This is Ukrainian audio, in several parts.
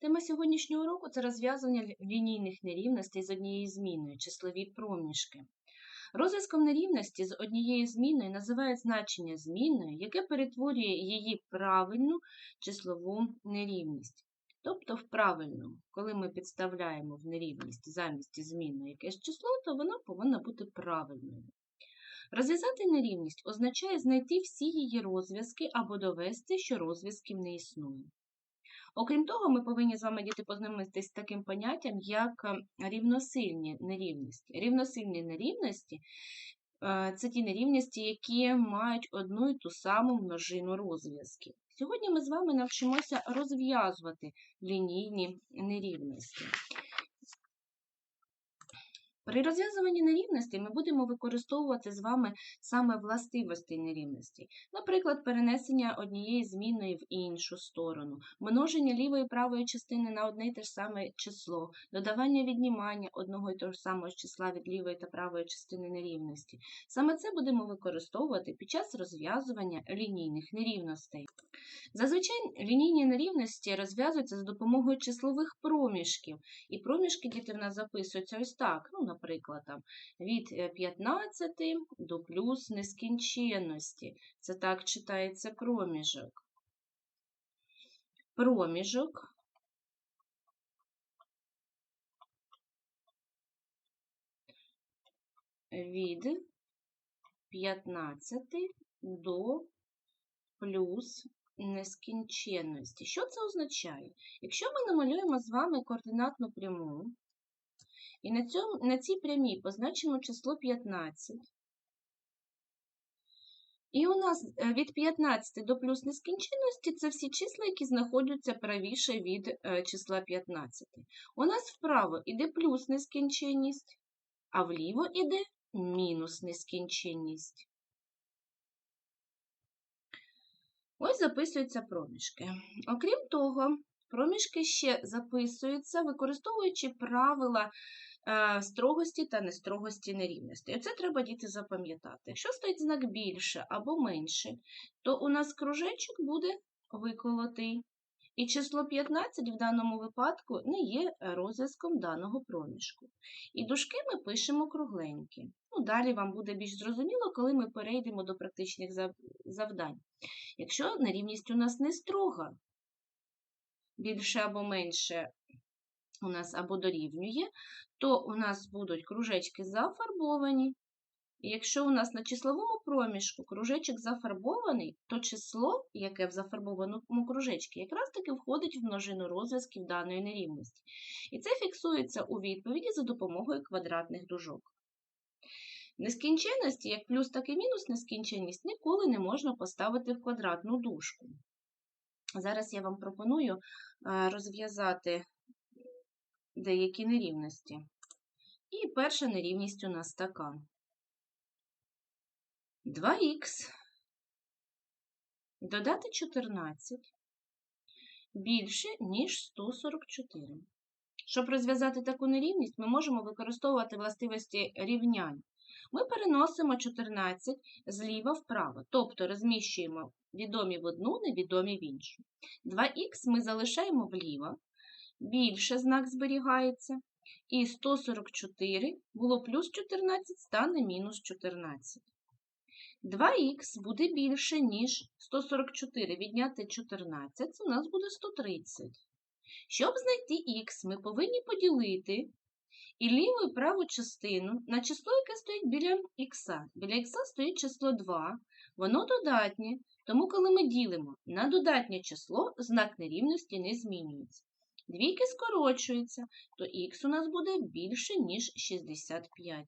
Тема сьогоднішнього уроку це розв'язання лінійних нерівностей з однією зміною, числові проміжки. Розв'язком нерівності з однією зміною називають значення змінної, яке перетворює її правильну числову нерівність. Тобто в правильну, коли ми підставляємо в нерівність замість змінної якесь число, то воно повинно бути правильною. Розв'язати нерівність означає знайти всі її розв'язки або довести, що розв'язків не існує. Окрім того, ми повинні з вами діти познайомитися з таким поняттям, як е, рівносильні нерівності. Рівносильні нерівності е, це ті нерівності, які мають одну і ту саму множину розв'язків. Сьогодні ми з вами навчимося розв'язувати лінійні нерівності. При розв'язуванні нерівностей ми будемо використовувати з вами саме властивості нерівностей. Наприклад, перенесення однієї змінної в іншу сторону, множення лівої і правої частини на одне й те ж саме число, додавання віднімання одного й того ж самого числа від лівої та правої частини нерівності. Саме це будемо використовувати під час розв'язування лінійних нерівностей. Зазвичай лінійні нерівності розв'язуються за допомогою числових проміжків. І проміжки діти в нас записуються ось так. Ну, наприклад, там, від е, 15 до плюс нескінченності. Це так читається проміжок. Проміжок від 15 до плюс нескінченності. Що це означає? Якщо ми намалюємо з вами координатну пряму, і на, цьому, на цій прямій позначимо число 15, і у нас е, від 15 до плюс нескінченності це всі числа, які знаходяться правіше від е, числа 15. У нас вправо йде плюс нескінченність, а вліво йде мінус нескінченність. Ось записуються проміжки. Окрім того, проміжки ще записуються, використовуючи правила е, строгості та нестрогості нерівності. Оце треба діти запам'ятати. Якщо стоїть знак більше або менше, то у нас кружечок буде виколотий. І число 15 в даному випадку не є розв'язком даного проміжку. І дужки ми пишемо кругленькі. Ну, далі вам буде більш зрозуміло, коли ми перейдемо до практичних завдань. Якщо нерівність у нас не строга, більше або менше у нас або дорівнює, то у нас будуть кружечки зафарбовані. Якщо у нас на числовому проміжку кружечок зафарбований, то число, яке в зафарбованому кружечці, якраз таки входить в множину розв'язків даної нерівності. І це фіксується у відповіді за допомогою квадратних дужок. Нескінченності, як плюс, так і мінус нескінченність, ніколи не можна поставити в квадратну дужку. Зараз я вам пропоную е, розв'язати деякі нерівності. І перша нерівність у нас така. 2х додати 14 більше, ніж 144. Щоб розв'язати таку нерівність, ми можемо використовувати властивості рівнянь. Ми переносимо 14 зліва вправо, тобто розміщуємо відомі в одну, невідомі в іншу. 2х ми залишаємо вліво, більше знак зберігається, і 144 було плюс 14, стане мінус 14. 2х буде більше, ніж 144. Відняти 14, це у нас буде 130. Щоб знайти х, ми повинні поділити і ліву і праву частину на число, яке стоїть біля х. Біля х стоїть число 2, воно додатнє, тому коли ми ділимо на додатнє число, знак нерівності не змінюється. Двійки скорочуються, то х у нас буде більше, ніж 65.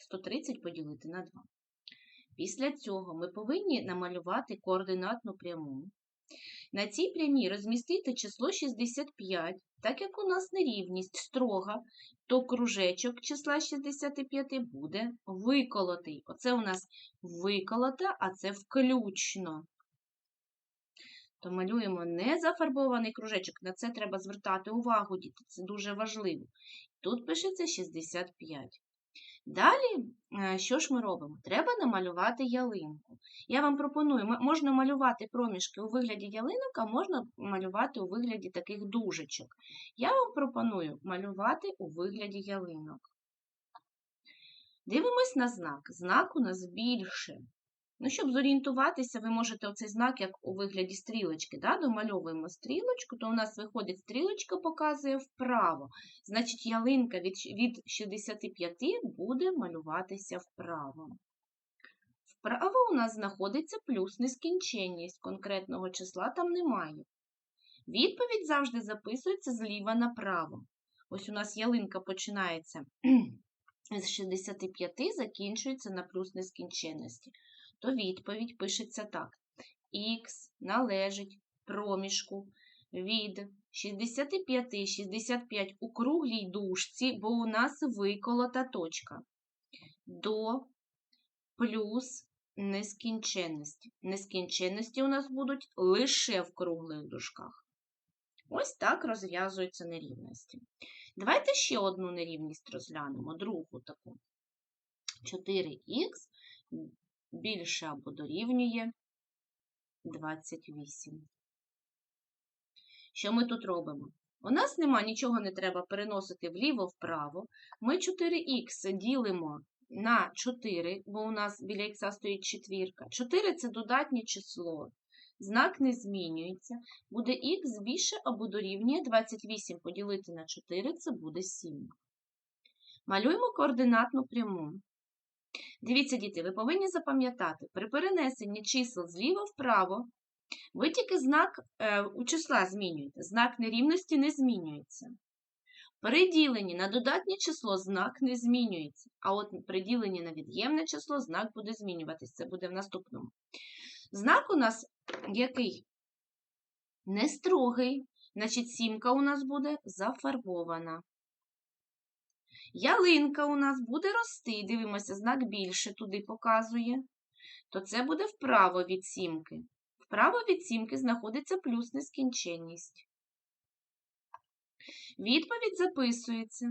130 поділити на 2. Після цього ми повинні намалювати координатну пряму. На цій прямій розмістити число 65, так як у нас нерівність строга, то кружечок числа 65 буде виколотий. Оце у нас виколота, а це включно. То малюємо не зафарбований кружечок, на це треба звертати увагу, діти, це дуже важливо. Тут пишеться 65. Далі, е, що ж ми робимо? Треба намалювати ялинку. Я вам пропоную, можна малювати проміжки у вигляді ялинок, а можна малювати у вигляді таких дужечок. Я вам пропоную малювати у вигляді ялинок. Дивимось на знак. Знак у нас більше. Ну, щоб зорієнтуватися, ви можете оцей знак, як у вигляді стрілочки, да? домальовуємо стрілочку, то у нас виходить стрілочка, показує вправо. Значить, ялинка від, від 65 буде малюватися вправо. Вправо у нас знаходиться плюс нескінченність, конкретного числа там немає. Відповідь завжди записується зліва направо. Ось у нас ялинка починається з 65, закінчується на плюс нескінченності. То відповідь пишеться так. Х належить проміжку від 65, 65 у круглій дужці, бо у нас виколота точка, до плюс нескінченності. Нескінченності у нас будуть лише в круглих дужках. Ось так розв'язуються нерівності. Давайте ще одну нерівність розглянемо, другу таку. 4х більше або дорівнює 28. Що ми тут робимо? У нас нема нічого не треба переносити вліво-вправо. Ми 4х ділимо на 4, бо у нас біля х стоїть четвірка. 4 це додатнє число. Знак не змінюється. Буде х більше або дорівнює 28 поділити на 4 це буде 7. Малюємо координатну пряму. Дивіться, діти, ви повинні запам'ятати, при перенесенні чисел зліва вправо, ви тільки знак е, у числа змінюєте, знак нерівності не змінюється. При діленні на додатнє число знак не змінюється, а от при діленні на від'ємне число знак буде змінюватись. Це буде в наступному. Знак у нас який? Не строгий, значить сімка у нас буде зафарбована. Ялинка у нас буде рости, дивимося, знак більше туди показує, то це буде вправо від сімки. Вправо від сімки знаходиться плюс нескінченність. Відповідь записується.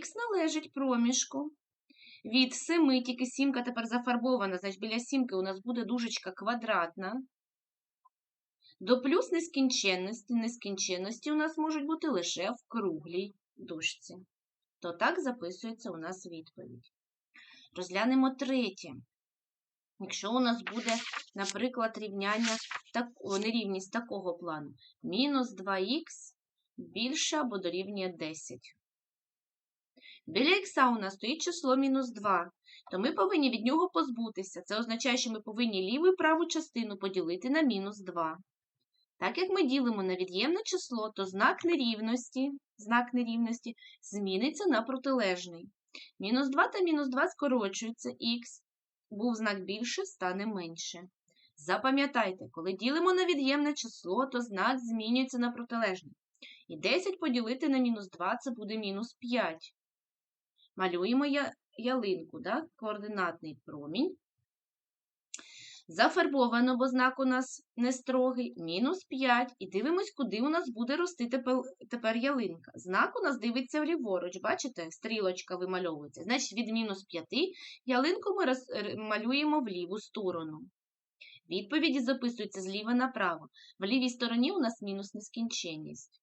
Х належить проміжку. Від 7, тільки сімка тепер зафарбована, значить біля сімки у нас буде дужечка квадратна. До плюс нескінченності, нескінченності у нас можуть бути лише в круглій дужці. То так записується у нас відповідь. Розглянемо третє. Якщо у нас буде, наприклад, рівняння, так, о, нерівність такого плану. Мінус 2х більше або дорівнює 10. Біля х у нас стоїть число мінус 2, то ми повинні від нього позбутися. Це означає, що ми повинні ліву і праву частину поділити на мінус 2. Так як ми ділимо на від'ємне число, то знак нерівності, знак нерівності зміниться на протилежний. Мінус 2 та мінус 2 скорочуються, х був знак більше, стане менше. Запам'ятайте, коли ділимо на від'ємне число, то знак змінюється на протилежний. І 10 поділити на мінус 2 це буде мінус 5. Малюємо я ялинку, да? координатний промінь. Зафарбовано, бо знак у нас не строгий, мінус 5. І дивимось, куди у нас буде рости тепер, ялинка. Знак у нас дивиться вліворуч, бачите, стрілочка вимальовується. Значить, від мінус 5 ялинку ми малюємо в ліву сторону. Відповіді записуються зліва направо. В лівій стороні у нас мінус нескінченність.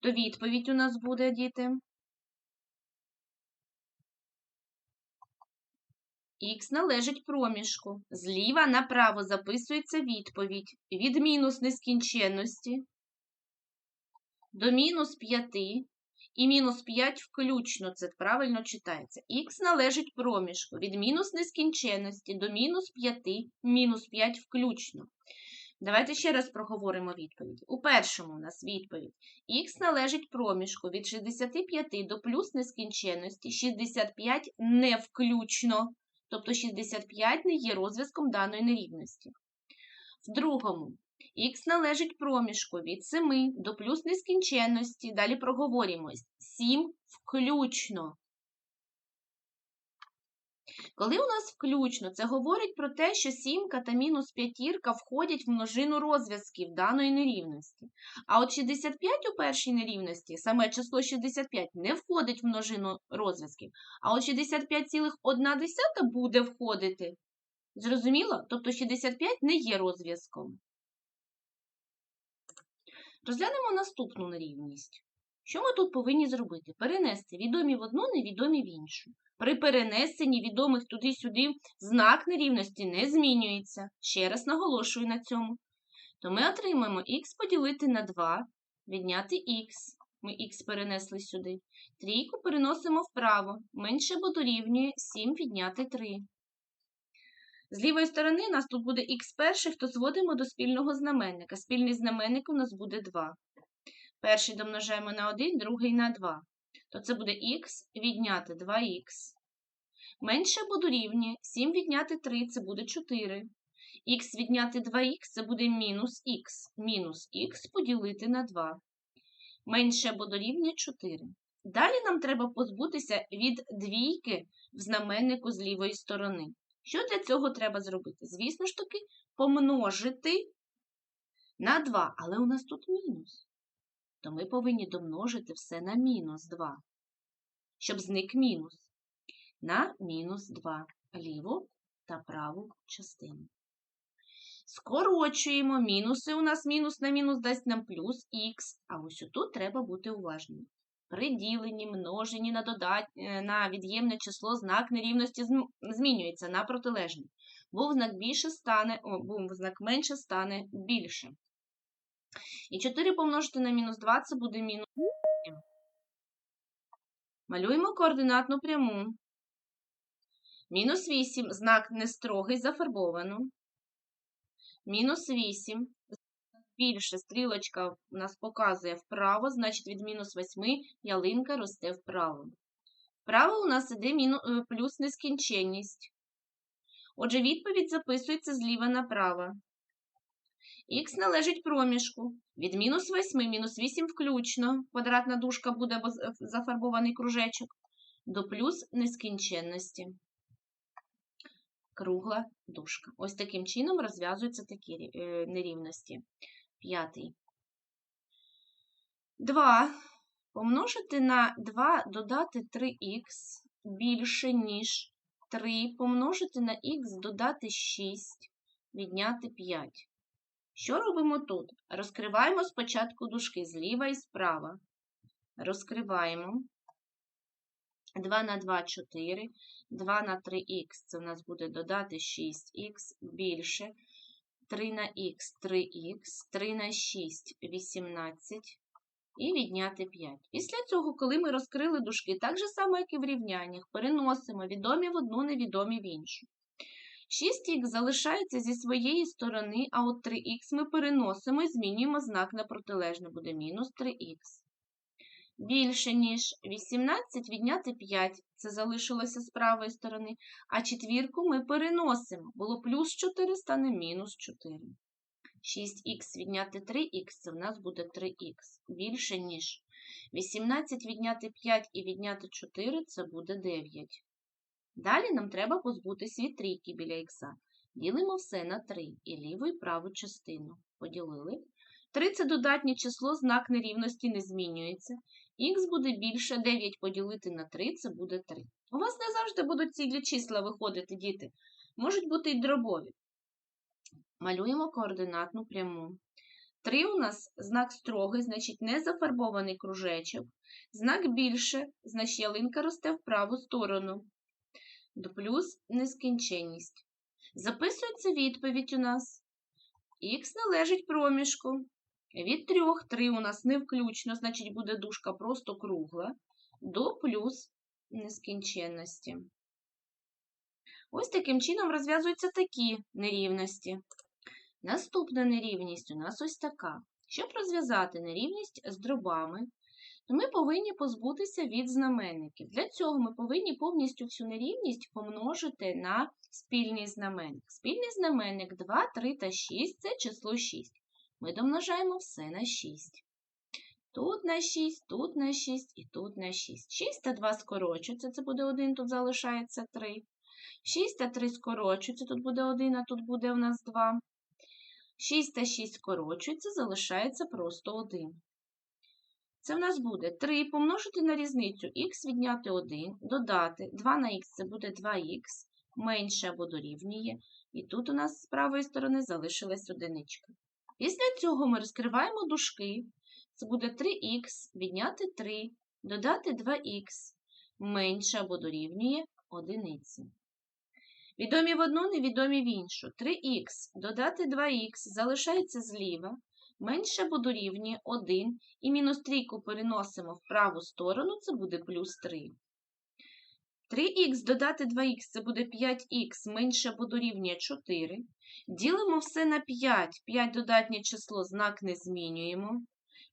То відповідь у нас буде, діти. Х належить проміжку. Зліва направо записується відповідь від мінус нескінченності до мінус 5 і мінус 5 включно, це правильно читається. Х належить проміжку від мінус нескінченності до мінус 5, мінус 5 включно. Давайте ще раз проговоримо відповідь. У першому у нас відповідь. Х належить проміжку від 65 до плюс нескінченності, 65 не включно. Тобто 65 не є розв'язком даної нерівності. В другому х належить проміжку від 7 до плюс нескінченності. Далі проговорюємо 7 включно. Коли у нас включно, це говорить про те, що сімка та мінус п'ятірка входять в множину розв'язків даної нерівності. А от 65 у першій нерівності, саме число 65, не входить в множину розв'язків, а от 65,1 буде входити. Зрозуміло? Тобто 65 не є розв'язком. Розглянемо наступну нерівність. Що ми тут повинні зробити? Перенести відомі в одну, невідомі в іншу. При перенесенні відомих туди-сюди знак нерівності не змінюється. Ще раз наголошую на цьому. То ми отримаємо х поділити на 2, відняти х. Ми х перенесли сюди. Трійку переносимо вправо. Менше бо дорівнює 7 відняти 3. З лівої сторони у нас тут буде х перших, то зводимо до спільного знаменника. Спільний знаменник у нас буде 2. Перший домножаємо на 1, другий на 2. То це буде х відняти 2х. Менше або дорівнює 7 відняти 3 це буде 4. Х відняти 2х це буде мінус х. Мінус х поділити на 2. Менше або дорівнює 4. Далі нам треба позбутися від двійки в знаменнику з лівої сторони. Що для цього треба зробити? Звісно ж таки, помножити на 2, але у нас тут мінус. То ми повинні домножити все на мінус 2, щоб зник мінус. На мінус 2 ліву та праву частину. Скорочуємо мінуси. У нас мінус на мінус дасть нам плюс х, а ось тут треба бути уважним. При діленні, множенні на додат... Е, на від'ємне число знак нерівності змінюється на протилежний. Був знак більше стане, о, був знак менше стане більше. І 4 помножити на мінус 2 це буде мінус 7. Малюємо координатну пряму. Мінус 8 знак не строгий, зафарбовано. Мінус 8 більше стрілочка у нас показує вправо, значить від мінус 8 ялинка росте вправо. Вправо у нас іде е, плюс нескінченність. Отже, відповідь записується зліва направо. Х належить проміжку. Від мінус 8, мінус 8 включно. Квадратна дужка буде зафарбований кружечок. До плюс нескінченності. Кругла дужка. Ось таким чином розв'язуються такі е, нерівності п'ятий. 2 помножити на 2 додати 3х більше, ніж 3 помножити на х додати 6, відняти 5. Що робимо тут? Розкриваємо спочатку дужки зліва і справа. Розкриваємо 2 на 2 4, 2 на 3х це у нас буде додати 6х більше 3 на х 3х, 3 на 6 18 і відняти 5. Після цього, коли ми розкрили дужки, так же само, як і в рівняннях, переносимо відомі в одну, невідомі в іншу. 6х залишається зі своєї сторони, а от 3х ми переносимо і змінюємо знак на протилежне, буде мінус 3х більше, ніж 18 відняти 5, це залишилося з правої сторони, а четвірку ми переносимо. Було плюс 4, стане мінус 4. 6х відняти 3х, це в нас буде 3х. Більше, ніж 18 відняти 5 і відняти 4 це буде 9. Далі нам треба позбутися від трійки біля х. Ділимо все на 3 і ліву і праву частину. Поділили. 3 це додатнє число, знак нерівності не змінюється. Х буде більше 9 поділити на 3, це буде 3. У вас не завжди будуть цілі числа виходити, діти. Можуть бути й дробові. Малюємо координатну пряму. 3 у нас знак строгий, значить не зафарбований кружечок. Знак більше, значить ялинка росте в праву сторону. До плюс нескінченність. Записується відповідь у нас. Х належить проміжку. Від 3, 3 у нас не включно, значить буде дужка просто кругла, до плюс нескінченності. Ось таким чином розв'язуються такі нерівності. Наступна нерівність у нас ось така. Щоб розв'язати нерівність з дробами, то ми повинні позбутися від знаменників. Для цього ми повинні повністю всю нерівність помножити на спільний знаменник. Спільний знаменник 2, 3 та 6 це число 6 ми домножаємо все на 6. Тут на 6, тут на 6 і тут на 6. 6 та 2 скорочуються, це буде 1, тут залишається 3. 6 та 3 скорочуються, тут буде 1, а тут буде у нас 2. 6 та 6 скорочуються, залишається просто 1. Це в нас буде 3 помножити на різницю х відняти 1, додати 2 на х це буде 2х, менше або дорівнює. І тут у нас з правої сторони залишилась одиничка. Після цього ми розкриваємо дужки. Це буде 3х відняти 3, додати 2х, менше або дорівнює одиниці. Відомі в одну, невідомі в іншу. 3х додати 2х залишається зліва, менше або дорівнює 1, і мінус трійку переносимо в праву сторону, це буде плюс 3. 3х додати 2х це буде 5х менше або дорівнює 4. Ділимо все на 5. 5 додатнє число, знак не змінюємо.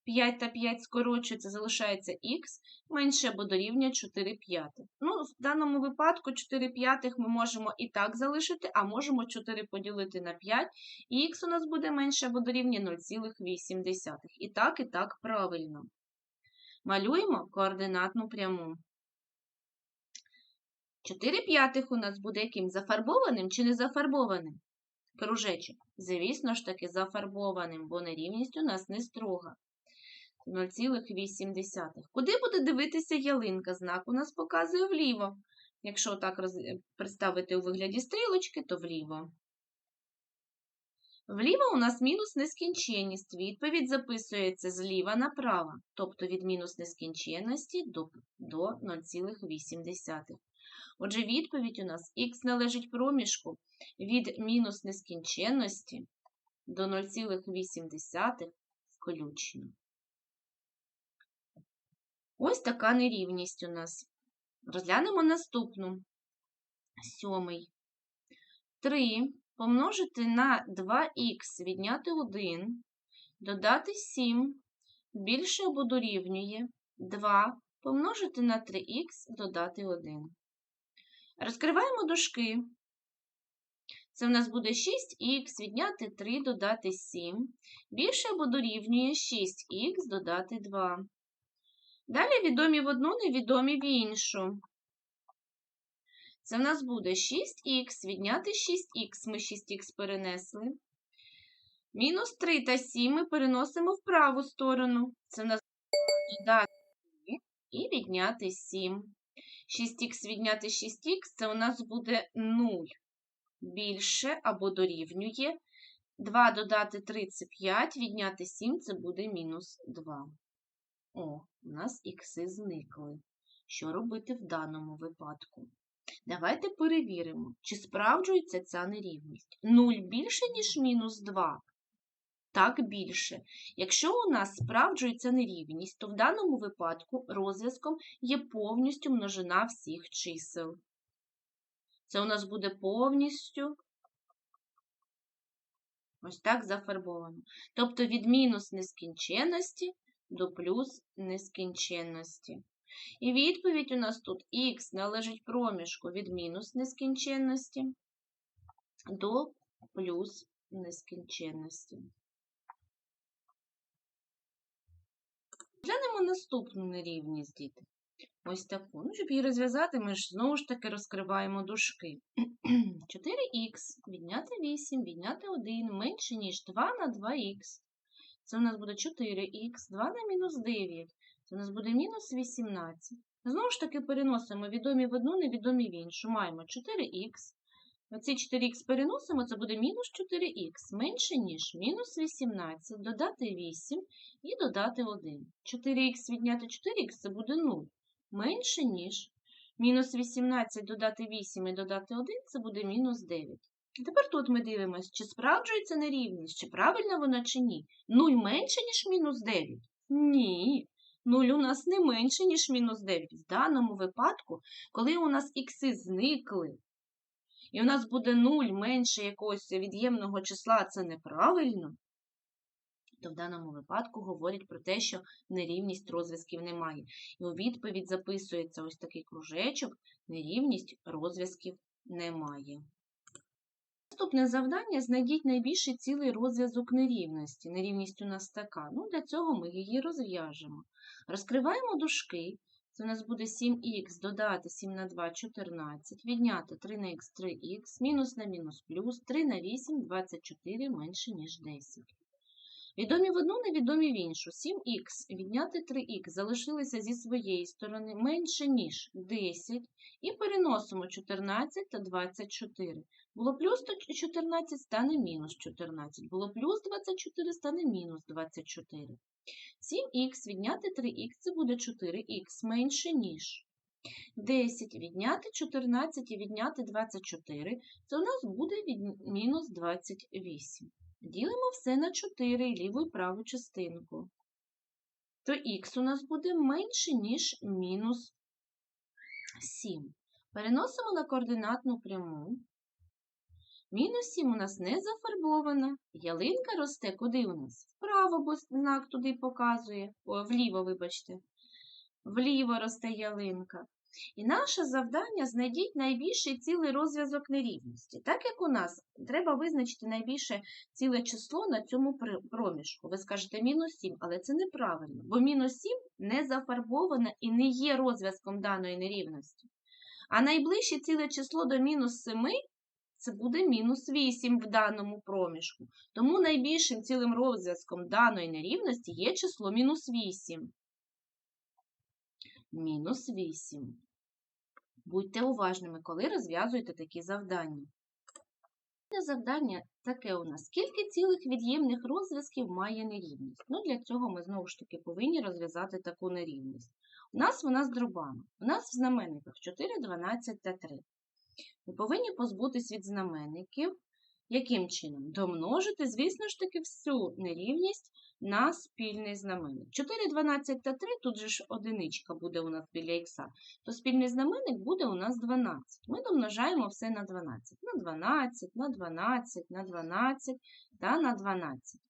5 та 5 скорочується, залишається х менше або дорівнює 4 п'ятих. Ну, в даному випадку 4 п'ятих ми можемо і так залишити, а можемо 4 поділити на 5, і х у нас буде менше або дорівнює 0,8. І так, і так правильно. Малюємо координатну пряму. 4 п'ятих у нас буде яким? Зафарбованим чи не зафарбованим? Кружечок. Звісно ж таки, зафарбованим, бо нерівність у нас не строга. 0,8. Куди буде дивитися ялинка? Знак у нас показує вліво. Якщо так представити у вигляді стрілочки, то вліво. Вліво у нас мінус нескінченність. Відповідь записується зліва направо, тобто від мінус нескінченності до, до 0,8. Отже, відповідь у нас х належить проміжку від мінус нескінченності до 0,8 включно. Ось така нерівність у нас. Розглянемо наступну. Сьомий. 3 помножити на 2х відняти 1, додати 7, більше або дорівнює 2 помножити на 3х додати 1. Розкриваємо дужки. Це в нас буде 6х відняти 3 додати 7, більше або дорівнює 6х додати 2. Далі відомі в одну, невідомі в іншу. Це в нас буде 6х відняти 6х, ми 6х перенесли. Мінус 3 та 7 ми переносимо в праву сторону. Це в нас додати і відняти 7. 6х відняти 6х це у нас буде 0 більше або дорівнює. 2 додати 3 це 5, відняти 7 це буде мінус 2. О, у нас ікси зникли. Що робити в даному випадку? Давайте перевіримо, чи справджується ця нерівність. 0 більше, ніж мінус 2. Так, більше. Якщо у нас справджується нерівність, то в даному випадку розв'язком є повністю множина всіх чисел. Це у нас буде повністю ось так зафарбовано. Тобто від мінус нескінченності до плюс нескінченності. І відповідь у нас тут х належить проміжку від мінус нескінченності до плюс нескінченності. Глянемо наступну нерівність, діти. Ось таку. Ну, щоб її розв'язати, ми ж знову ж таки розкриваємо дужки. 4х відняти 8, відняти 1 менше, ніж 2 на 2х. Це у нас буде 4х, 2 на мінус 9. Це у нас буде мінус 18. Знову ж таки, переносимо відомі в одну, невідомі в іншу. Маємо 4х. Оці 4х переносимо, це буде мінус 4х, менше, ніж мінус 18, додати 8 і додати 1. 4х відняти 4х це буде 0. Менше, ніж мінус 18 додати 8 і додати 1 це буде мінус 9. Тепер тут ми дивимося, чи справджується нерівність, чи правильна вона, чи ні. 0 менше, ніж мінус 9? Ні. 0 у нас не менше, ніж мінус 9. В даному випадку, коли у нас ікси зникли, і у нас буде 0 менше якогось від'ємного числа, це неправильно, то в даному випадку говорять про те, що нерівність розв'язків немає. І у відповідь записується ось такий кружечок, нерівність розв'язків немає. Наступне завдання знайдіть найбільший цілий розв'язок нерівності. Нерівність у нас така. Ну, Для цього ми її розв'яжемо. Розкриваємо дужки. Це у нас буде 7х додати 7 на 2 14, відняти 3 на х 3х, мінус на мінус плюс, 3 на 8 24 менше, ніж 10. Відомі в одну, невідомі в іншу. 7х відняти 3х залишилися зі своєї сторони менше, ніж 10, і переносимо 14 та 24. Було плюс 14, стане мінус 14. Було плюс 24, стане мінус 24. 7х відняти 3х це буде 4х менше, ніж 10 відняти 14 і відняти 24, це у нас буде від мінус 28. Ділимо все на 4 ліву і праву частинку. То х у нас буде менше, ніж мінус 7. Переносимо на координатну пряму. Мінус 7 у нас не зафарбована. Ялинка росте куди у нас? Вправо, бо знак туди показує. О, вліво, вибачте. Вліво росте ялинка. І наше завдання знайдіть найбільший цілий розв'язок нерівності. Так як у нас треба визначити найбільше ціле число на цьому проміжку. Ви скажете мінус 7, але це неправильно, бо мінус 7 не зафарбоване і не є розв'язком даної нерівності. А найближче ціле число до мінус 7 це буде мінус 8 в даному проміжку. Тому найбільшим цілим розв'язком даної нерівності є число мінус 8. Мінус 8. Будьте уважними, коли розв'язуєте такі завдання. Завдання таке у нас. Скільки цілих від'ємних розв'язків має нерівність? Ну, Для цього ми знову ж таки повинні розв'язати таку нерівність. У нас вона з дробами. У нас в знаменниках 4, 12 та 3. Ми повинні позбутись від знаменників. Яким чином? Домножити, звісно ж таки, всю нерівність на спільний знаменник. 4, 12 та 3, тут же ж одиничка буде у нас біля х, то спільний знаменник буде у нас 12. Ми домножаємо все на 12. На 12, на 12, на 12 та на 12.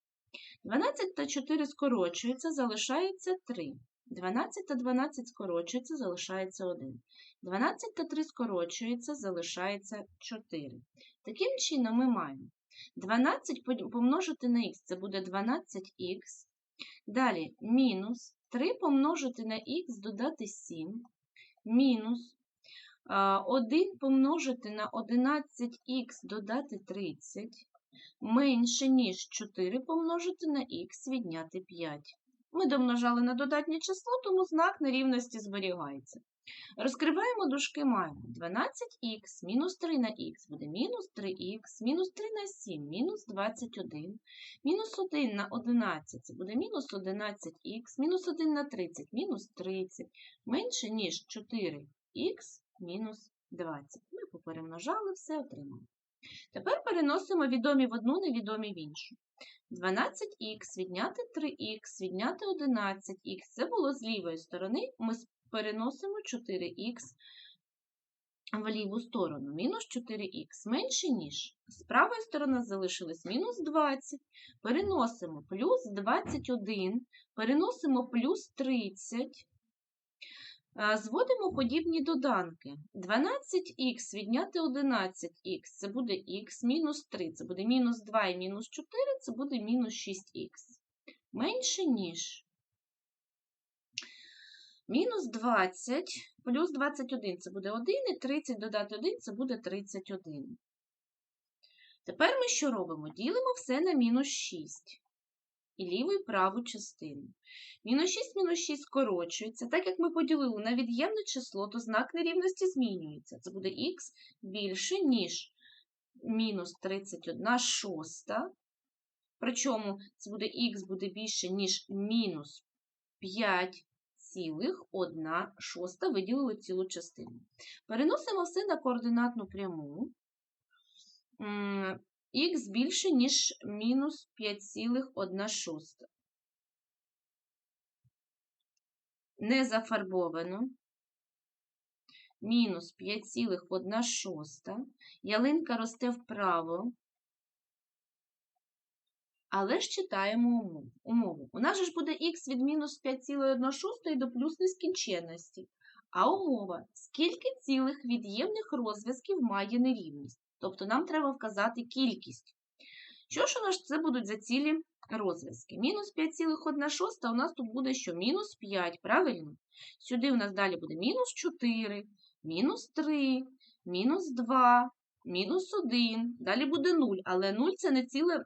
12 та 4 скорочуються, залишається 3. 12 та 12 скорочується, залишається 1. 12 та 3 скорочується, залишається 4. Таким чином, ми маємо 12 помножити на х це буде 12х. Далі мінус 3 помножити на х додати 7, мінус 1 помножити на 11х додати 30, менше, ніж 4 помножити на х відняти 5. Ми домножали на додатнє число, тому знак нерівності зберігається. Розкриваємо дужки, маємо 12х мінус 3 на х буде мінус 3х, мінус 3 на 7, мінус 21, мінус 1 на 11 це буде мінус 11х, мінус 1 на 30, мінус 30, менше, ніж 4х мінус 20. Ми поперемножали, все отримали. Тепер переносимо відомі в одну, невідомі в іншу. 12х відняти 3х, відняти 11х. Це було з лівої сторони. Ми переносимо 4х в ліву сторону. Мінус 4х менше, ніж. З правої сторони залишилось мінус 20. Переносимо плюс 21, переносимо плюс 30. Зводимо подібні доданки. 12х відняти 11х це буде х мінус 3, це буде мінус 2 і мінус 4, це буде мінус 6х. Менше, ніж. Мінус 20 плюс 21 це буде 1, і 30 додати 1 це буде 31. Тепер ми що робимо? Ділимо все на мінус 6 і ліву і праву частину. Мінус 6 мінус 6 скорочується. Так як ми поділили на від'ємне число, то знак нерівності змінюється. Це буде х більше, ніж мінус 31 шоста. Причому це буде х буде більше, ніж мінус 5 цілих 1 шоста виділили цілу частину. Переносимо все на координатну пряму. Х більше, ніж мінус 5,1 шоста. Не зафарбовано. Мінус 5,1 шоста. Ялинка росте вправо. Але ж читаємо умову. У нас ж буде х від мінус 5,1 до плюс нескінченності. А умова, скільки цілих від'ємних розв'язків має нерівність. Тобто нам треба вказати кількість. Що ж у нас це будуть за цілі розв'язки? Мінус 5,1 шоста у нас тут буде що? Мінус 5, правильно? Сюди у нас далі буде мінус 4, мінус 3, мінус 2, мінус 1. Далі буде 0, але 0 це не ціле,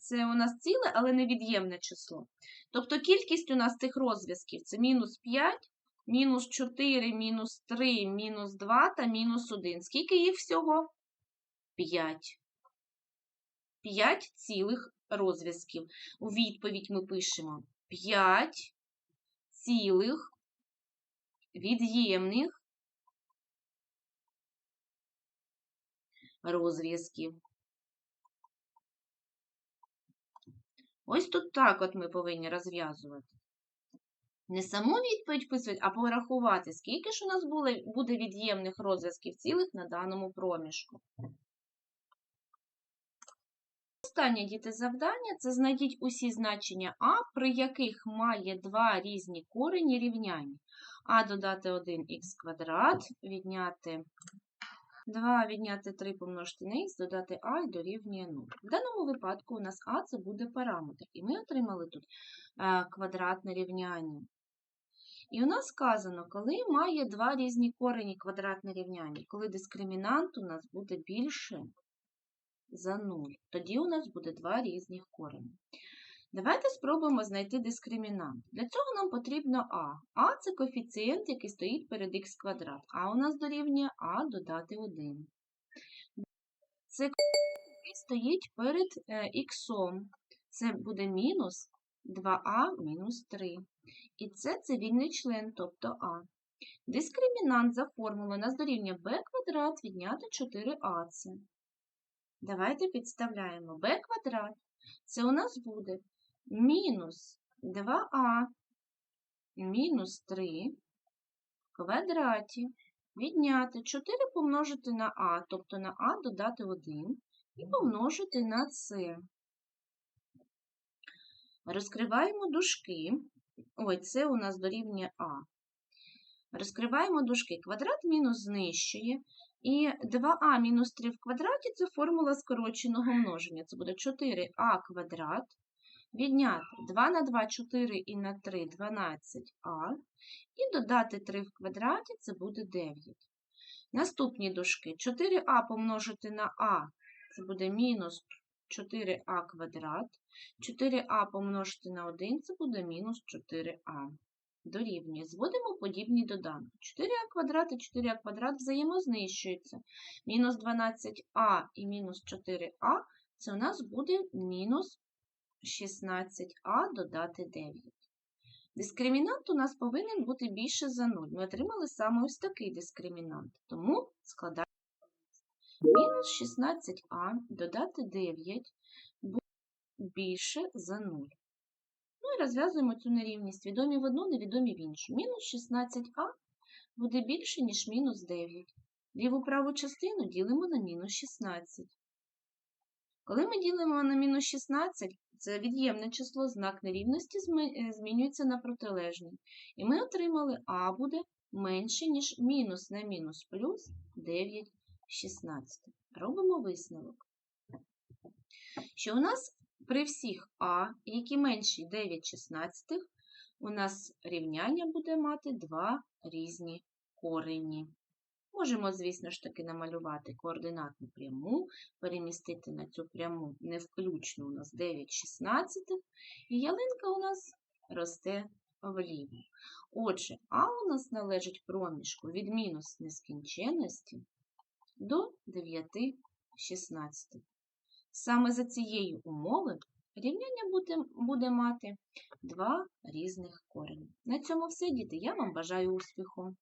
це у нас ціле, але невід'ємне число. Тобто кількість у нас цих розв'язків це мінус 5, мінус 4, мінус 3, мінус 2 та мінус 1. Скільки їх всього? 5. 5 цілих розв'язків. У відповідь ми пишемо 5 цілих від'ємних розв'язків. Ось тут так от ми повинні розв'язувати. Не саму відповідь вписувати, а порахувати, скільки ж у нас буде від'ємних розв'язків цілих на даному проміжку. Останнє діти завдання це знайдіть усі значення А, при яких має два різні корені рівняння. А додати 1х квадрат, відняти 2 відняти 3 помножити на х, додати а і дорівнює 0. В даному випадку у нас а це буде параметр. І ми отримали тут е, квадратне рівняння. І у нас сказано, коли має два різні корені квадратне рівняння, коли дискримінант у нас буде більше за 0. Тоді у нас буде два різних корені. Давайте спробуємо знайти дискримінант. Для цього нам потрібно А. А це коефіцієнт, який стоїть перед х квадрат. А у нас дорівнює А додати 1. Це який стоїть перед х. Це буде мінус 2а мінус 3. І це цивільний член, тобто А. Дискримінант за формулою у нас дорівнює b квадрат відняти 4ac. Давайте підставляємо b квадрат. Це у нас буде мінус 2а мінус 3 в квадраті відняти 4 помножити на а, тобто на а додати 1 і помножити на c. Розкриваємо дужки. Ой, це у нас дорівнює а. Розкриваємо дужки. Квадрат мінус знищує. І 2а мінус 3 в квадраті це формула скороченого множення. Це буде 4а квадрат. Відняти 2 на 2 4 і на 3 12а. І додати 3 в квадраті це буде 9. Наступні дужки. 4а помножити на а це буде мінус 4а квадрат. 4а помножити на 1 це буде мінус 4а. Дорівнює. Зводимо подібні доданки. 4а квадрат і 4а квадрат взаємознищуються. Мінус 12а і мінус 4а це у нас буде мінус 16а додати 9. Дискримінант у нас повинен бути більше за 0. Ми отримали саме ось такий дискримінант. Тому складаємо мінус 16а додати 9 буде більше за 0. Ну і розв'язуємо цю нерівність. Відомі в одну, невідомі в іншу. Мінус 16а буде більше, ніж мінус 9. Ліву праву частину ділимо на мінус 16. Коли ми ділимо на мінус 16, це від'ємне число, знак нерівності змінюється на протилежний. І ми отримали а буде менше, ніж мінус на мінус плюс 9 16. Робимо висновок. Що у нас при всіх а, які менші 9 16, у нас рівняння буде мати два різні корені. Можемо, звісно ж таки, намалювати координатну пряму, перемістити на цю пряму невключно у нас 9 16, і ялинка у нас росте вліво. Отже, А у нас належить проміжку від мінус нескінченності до 9 16. Саме за цією умови рівняння буде, буде мати два різних корені. На цьому все, діти. Я вам бажаю успіху!